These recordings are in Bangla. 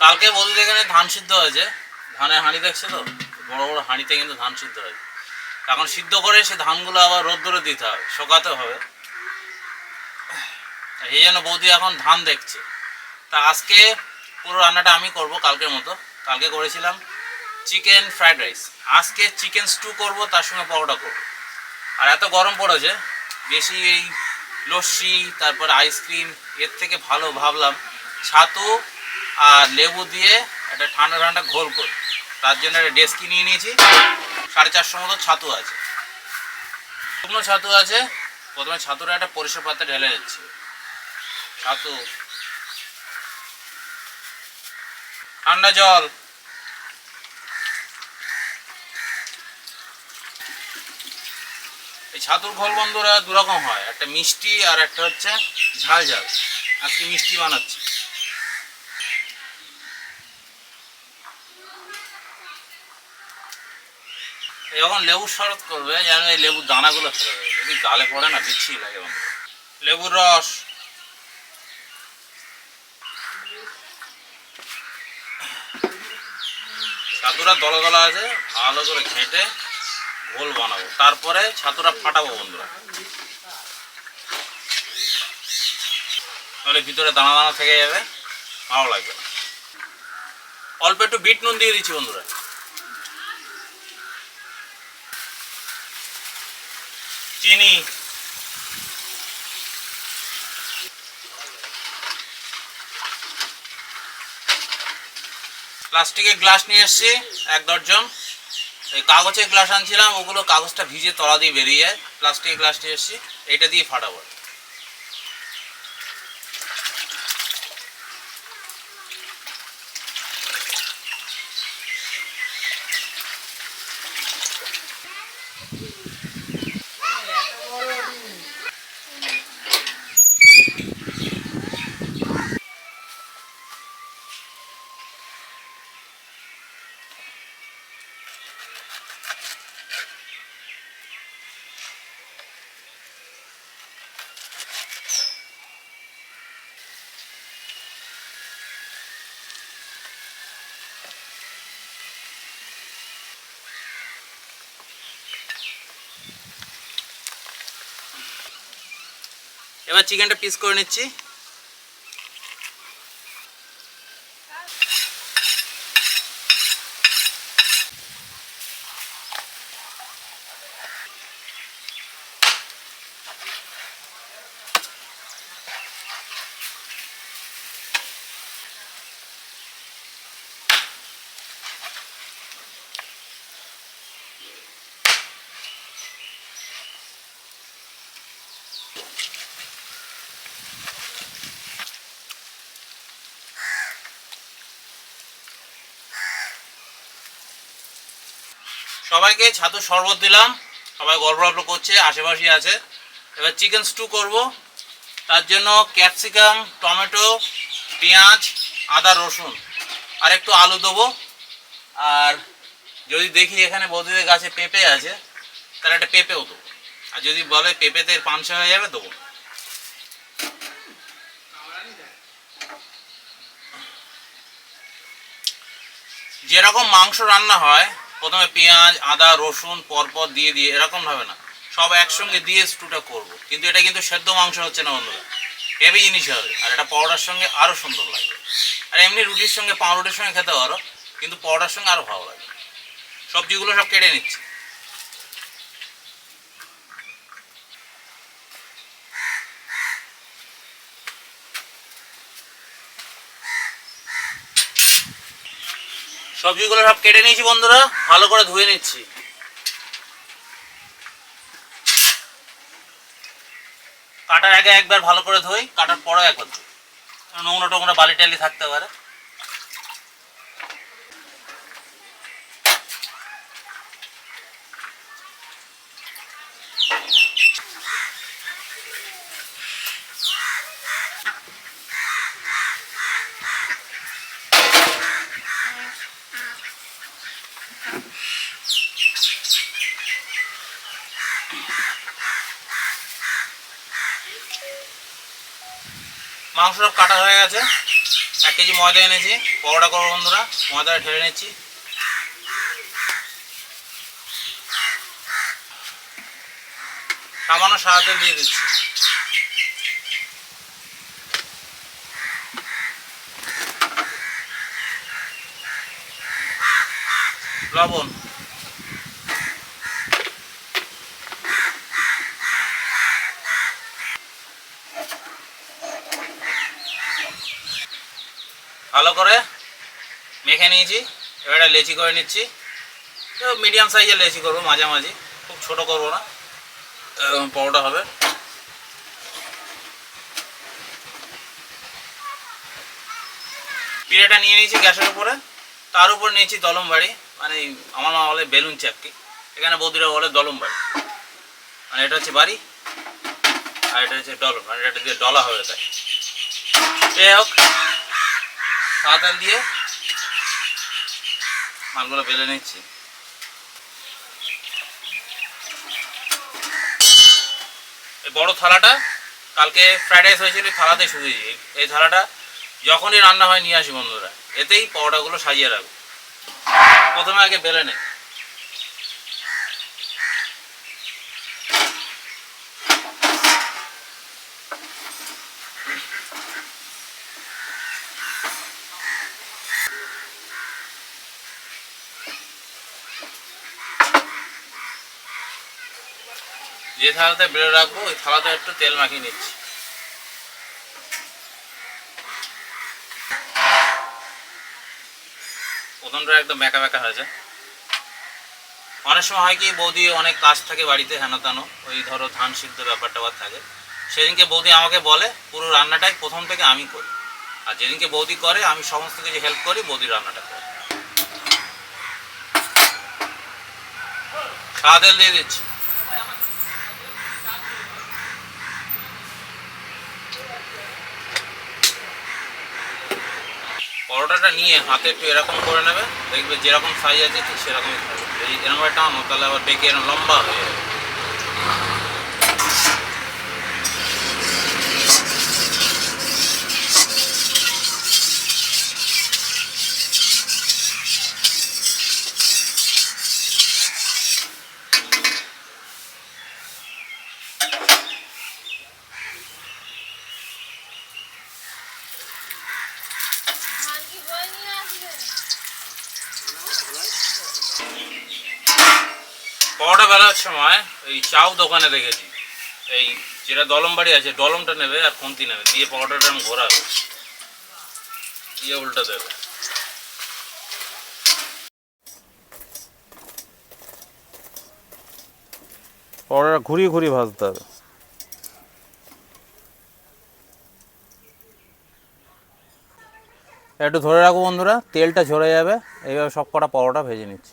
কালকে বলতে এখানে ধান সিদ্ধ হয়েছে ধানের হাঁড়ি দেখছে তো? বড় বড় হাঁড়িতে কিন্তু ধান সিদ্ধ হয়েছে এখন সিদ্ধ করে সে ধানগুলো আবার রোদ্দুরে দিতে হবে, শোকাতে হবে। এই জন্য বৌদি এখন ধান দেখছে। তা আজকে পুরো রান্নাটা আমি করব কালকের মতো। কালকে করেছিলাম চিকেন ফ্রাইড রাইস। আজকে চিকেন স্টু করব, তার সঙ্গে পরোটা করব। আর এত গরম পড়েছে, বেশি এই লস্যি, তারপর আইসক্রিম এর থেকে ভালো ভাবলাম। ছাতু আর লেবু দিয়ে একটা ঠান্ডা ঠান্ডা ঘোল করি। তার জন্য একটা ডেস্কি নিয়ে নিয়েছি। সাড়ে চারশো মতো ছাতু আছে। শুকনো ছাতু আছে। প্রথমে ছাতুটা একটা পরিষ্কার পাত্রে ঢেলে যাচ্ছে ছাতু। ঠান্ডা জল। এই ছাতুর ঘোল বন্ধুরা দুরকম হয়। একটা মিষ্টি আর একটা হচ্ছে ঝাল ঝাল। আজকে মিষ্টি বানাচ্ছি। যখন লেবু শরৎ করবে, যেন এই লেবুর দানাগুলো ফেলে দেবে যদি গালে পড়ে না বিচ্ছি লাগে লেবুর রস। ছাতুরা দলা দলা আছে, ভালো করে ঘেঁটে ঘোল বানাবো। তারপরে ছাতুরা ফাটাবো, বন্ধুরা। তাহলে ভিতরে দানা দানা থেকে যাবে, ভালো লাগবে অল্প একটু বিট নুন দিয়ে দিচ্ছি, বন্ধুরা। চিনি। প্লাস্টিকের গ্লাস নিয়ে এসেছি, এক দর্জন এই কাগজের গ্লাস আনছিলাম, ওগুলো কাগজটা ভিজে তলা দিয়ে বেরিয়ে যায়। প্লাস্টিকের গ্লাস নিয়ে এসেছি এটা দিয়ে ফাটাবো। এবার চিকেনটা পিস করে নিচ্ছি? সবাইকে ছাতু শরবত দিলাম। সবাই গল্প করছে আশেপাশে আছে। এবার চিকেন স্টু করব। তার জন্য ক্যাপসিকাম টমেটো, পেঁয়াজ, আদা, রসুন, আর একটু আলু দেবো। আর যদি দেখি এখানে বৌদিদের গাছে পেঁপে আছে, তাহলে একটা পেঁপেও দেবো। আর যদি বলে পেঁপেতে পাংশা হয়ে যাবে, দেবো যেরকম মাংস রান্না হয় প্রথমে পেঁয়াজ, আদা, রসুন, পরপর দিয়ে দিয়ে, এরকম ভাবে না। সব একসঙ্গে দিয়ে স্টুটা করব। কিন্তু এটা কিন্তু সেদ্ধ মাংস হচ্ছে না বন্ধুরা। হেভি জিনিস হবে। আর এটা পাউডার সঙ্গে আরও সুন্দর লাগবে। আর এমনি রুটির সঙ্গে পাউরুটির সঙ্গে খেতে পারো, কিন্তু পাউডার সঙ্গে আরও ভালো লাগে সবজিগুলো সব কেটে নিচ্ছি। সবজিগুলো সব কেটে নিয়েছি বন্ধুরা, ভালো করে ধুয়ে নিচ্ছি। কাটার আগে একবার ভালো করে ধুই, কাটার পরেও একবার ধুই। নোংরা টোংরা বালি টালি থাকতে পারে। মাংস সব কাটা হয়ে গেছে। এক কেজি ময়দা এনেছি, পরোটা করব বন্ধুরা, ময়দাটা ঢেলে নিচ্ছি। সামান্য সাদা তেল দিয়ে দিচ্ছি। লবণ। ভালো করে মেখে নিয়েছি। এবার লেচি করে নিচ্ছি। তো মিডিয়াম সাইজের লেচি করব মাঝামাঝি। খুব ছোট করব না। পরোটা হবে। পিড়েটা নিয়ে নিয়েছি গ্যাসের উপরে। তার উপর নিয়েছি দলম বাড়ি। মানে আমার মা বলে বেলুন চাকরি এখানে বৌদিরা বলে দলম বাড়ি। মানে এটা হচ্ছে বাড়ি। আর এটা হচ্ছে ডলম মানে এটা দিয়ে ডলা হবে তাই। যাই হোক। সাদা দিয়ে মালগুলো বেলে নিচ্ছি। এই বড় থালাটা কালকে ফ্রাইড রাইস হয়েছিল থালাতে শুকিয়েছি। এই থালাটা যখনই রান্না হয়, নিয়ে আসি বন্ধুরা। এতেই পরোটাগুলো সাজিয়ে রাখব। প্রথমে আগে বেলে নেই। থালাতে বেলে রাখব, ওই থালাতে একটু তেল মাখিয়ে নিচ্ছি। প্রথমটা একদম বেঁকা বেঁকা হয়েছে অনেক সময় হয় কি, বৌদি অনেক কাজ থাকে বাড়িতে হেন তেনো ওই ধরো ধান সিদ্ধ ব্যাপারটা থাকে। সেদিনকে বৌদি আমাকে বলে, পুরো রান্নাটাই প্রথম থেকে আমি করি। আর যেদিনকে বৌদি করে, আমি সমস্ত কিছু হেল্প করি বৌদির রান্নাটা করি। সাদা তেল দিয়ে দিচ্ছি। পরোটাটা নিয়ে হাতে একটু এরকম করে নেবে, দেখবে যেরকম সাইজ আছে ঠিক সেরকমই থাকবে। এই এরকম একটা টানো তাহলে আবার বেঁকে এরকম লম্বা হয়ে যাবে মানকি বই নিয়ে আসবে পরোটা বেলার সময় এই চাউ দোকানে দেখেছি এই যেটা দলম বাড়ি আছে ডলমটা নেবে আর খুন্তি নেবে। দিয়ে পরোটাটা এরকম ঘোরাবে। দিয়ে উল্টা দেবে। পরোটা ঘুরিয়ে ঘুরিয়ে ভাজতে হবে। একটু ধরে রাখো বন্ধুরা, তেলটা ঝরে যাবে। এইভাবে সব কটা পরোটা ভেজে নিচ্ছি।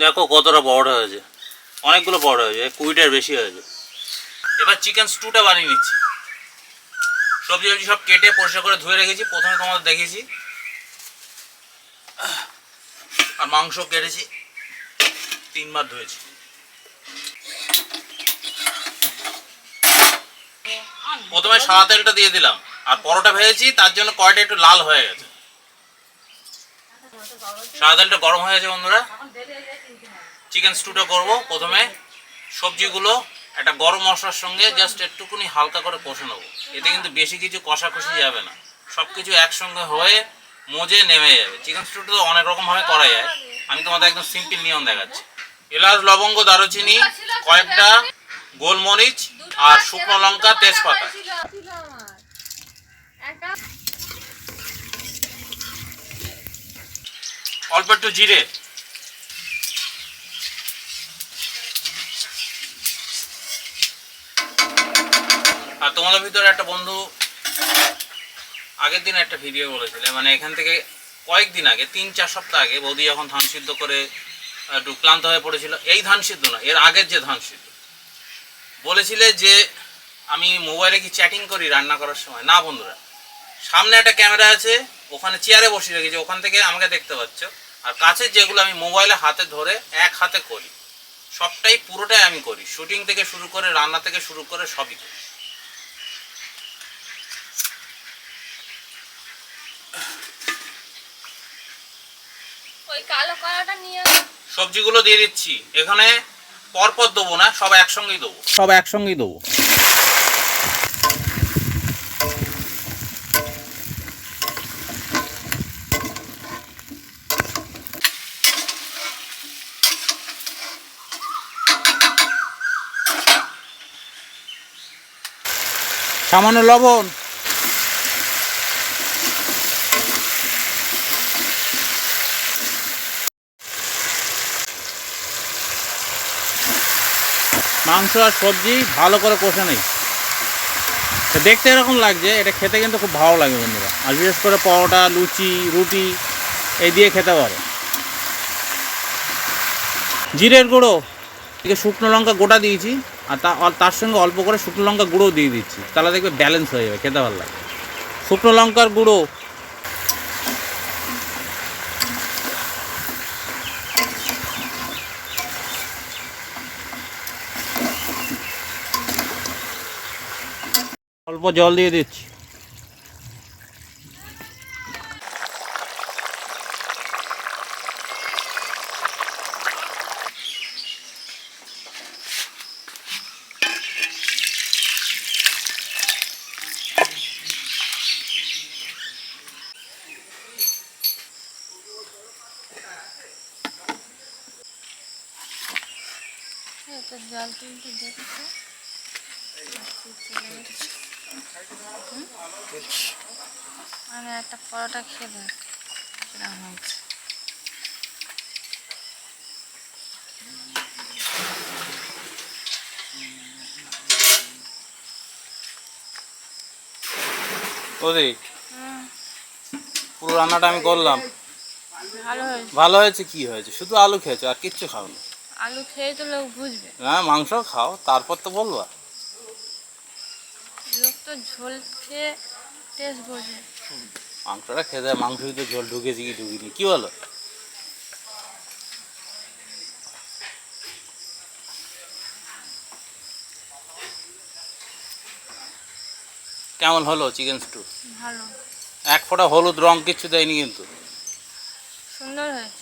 দেখো কতটা পরোটা হয়েছে। অনেকগুলো পরোটা হয়েছে, কুড়িটার বেশি হয়েছে। এবার চিকেন স্টুটা বানিয়ে নিচ্ছি। সবজি সবজি সব কেটে পরিষ্কার করে ধুয়ে রেখেছি, প্রথমে তোমাদের দেখেছি আর মাংস কেটেছি, তিনবার ধুয়েছি। প্রথমে সাদা তেলটা দিয়ে দিলাম, আর পরোটা ভেজেছি, তার জন্য কয়টা একটু লাল হয়ে গেছে। সাদা তেলটা গরম হয়ে গেছে বন্ধুরা। চিকেন স্টুটা করব প্রথমে। সবজিগুলো একটা গরম মশলার সঙ্গে জাস্ট একটুকুনি হালকা করে কষে নেব। এতে কিন্তু বেশি কিছু কষাকষি যাবে না। সব কিছু একসঙ্গে হয়ে মজে নেমে যাবে। চিকেন স্টুটা তো অনেক রকমভাবে করা যায়। আমি তোমাদের একদম সিম্পল নিয়ম দেখাচ্ছি। এলাচ, লবঙ্গ, দারুচিনি, কয়েকটা গোলমরিচ আর শুকনো লঙ্কা, তেজপাতা। অল্প একটু জিরে। আর তোমাদের ভিতরে একটা বন্ধু আগের দিন একটা ভিডিও বলেছিলে মানে এখান থেকে কয়েকদিন আগে, তিন চার সপ্তাহ আগে, বৌদি যখন ধান সিদ্ধ করে, একটু ক্লান্ত হয়ে পড়েছিল, এই ধান সিদ্ধ না এর আগের যে ধান সিদ্ধ, বলেছিলে যে আমি মোবাইলে কি চ্যাটিং করি রান্না করার সময়? না বন্ধুরা, সামনে একটা ক্যামেরা আছে, ওখানে চেয়ারে বসিয়ে রেখেছি, ওখান থেকে আমাকে দেখতে পাচ্ছ, আর কাছে যেগুলো আমি মোবাইলে হাতে ধরে এক হাতে করি, সবটাই পুরোটাই আমি করি শুটিং থেকে শুরু করে রান্না থেকে শুরু করে সবই করি। ওই কালো কড়াটা নিয়ে সবজিগুলো দিয়ে দিচ্ছি। এখানে পরপর দেবো না সব একসঙ্গেই দেবো। সব একসঙ্গেই দেবো। সামান্য লবণ। মাংস আর সবজি ভালো করে কষে নেই। দেখতে এরকম লাগছে, এটা খেতে কিন্তু খুব ভালো লাগে বন্ধুরা। আর বিশেষ করে পরোটা, লুচি, রুটি, এই দিয়ে খেতে পারো। জিরের গুঁড়ো, এদিকে শুকনো লঙ্কা গোটা দিয়েছি, আর তার সঙ্গে অল্প করে শুকনো লঙ্কা গুঁড়ো দিয়ে দিচ্ছি। তাহলে দেখবে ব্যালেন্স হয়ে যাবে, খেতে ভালো লাগে। শুকনো লঙ্কার গুঁড়ো অল্প জল দিয়ে দিচ্ছি। জল তুলতে দেখেছ আমি একটা পরোটা খেয়ে দেখ কিরম হয়েছে। ওদি পুরো রান্নাটা আমি করলাম। ভালো হয়েছে। কি হয়েছে? শুধু আলু খেয়েছো আর কিচ্ছু খাও না আলু খেয়ে তো লোক বুঝবে। হ্যাঁ মাংস খাও তারপর তো বলবা। তো ঝোল খেয়ে টেস্ট বোঝে মাংসটা খেতে মাংস তো ঝোল ঢুকেছি কি ঢুকিনি? কি বলো? কেমন হলো চিকেন স্টু ভালো। এক ফোঁটা হলুদ রং কিছু দেয়নি কিন্তু। সুন্দর হয়েছে।